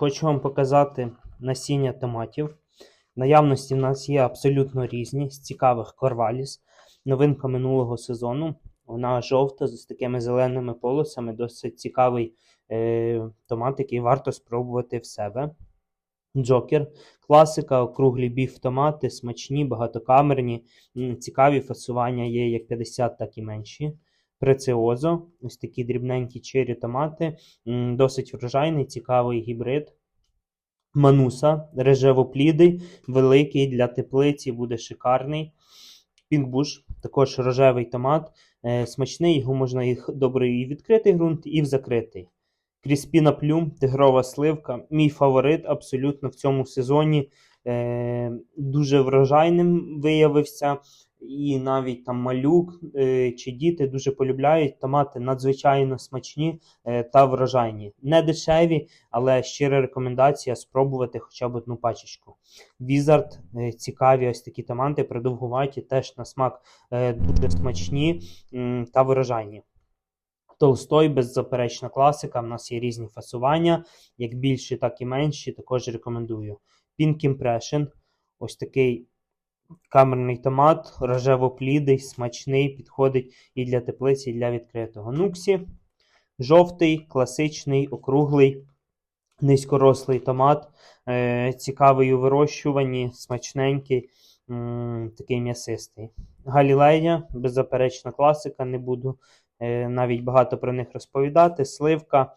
Хочу вам показати насіння томатів. Наявності в нас є абсолютно різні з цікавих корваліс. Новинка минулого сезону. Вона жовта з такими зеленими полосами. Досить цікавий е, томат, який варто спробувати в себе. Джокер, класика, округлі біф томати, смачні, багатокамерні, цікаві фасування є як 50, так і менші. Преціозо, ось такі дрібненькі чері томати, досить врожайний, цікавий гібрид. Мануса, рожевоплідий, великий для теплиці, буде шикарний. Пінкбуш, також рожевий томат, е, смачний, його можна їх добре і в відкритий ґрунт, і в закритий. Кріспіна плюм, тигрова сливка. Мій фаворит абсолютно в цьому сезоні. Е, дуже врожайним виявився. І навіть там малюк е, чи діти дуже полюбляють. Томати надзвичайно смачні е, та врожайні. Не дешеві, але щира рекомендація спробувати хоча б одну пачечку. Візард, е, цікаві ось такі томати, продовгуваті, теж на смак дуже смачні та врожайні. Толстой, беззаперечна класика. В нас є різні фасування, як більші, так і менші. Також рекомендую. Pink Impression. Ось такий камерний томат, рожево-плідий, смачний, підходить і для теплиці, і для відкритого. Нуксі. Жовтий, класичний, округлий, низькорослий томат. Е, цікавий у вирощуванні, смачненький, такий м'ясистий. Галілея, беззаперечна класика, не буду е, навіть багато про них розповідати. Сливка,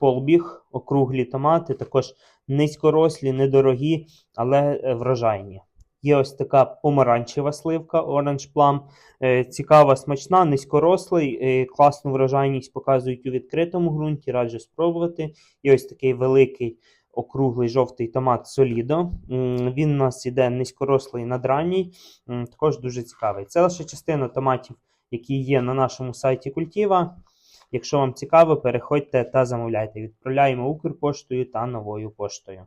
полбіг, округлі томати, також низькорослі, недорогі, але врожайні. Є ось така помаранчева сливка Orange Plum. Е, Цікава, смачна, низькорослий, е, класну врожайність показують у відкритому ґрунті, раджу спробувати. І ось такий великий округлий жовтий томат Солідо. Він у нас іде низькорослий надранній, також дуже цікавий. Це лише частина томатів, які є на нашому сайті Культіва. Якщо вам цікаво, переходьте та замовляйте. Відправляємо Укрпоштою та новою поштою.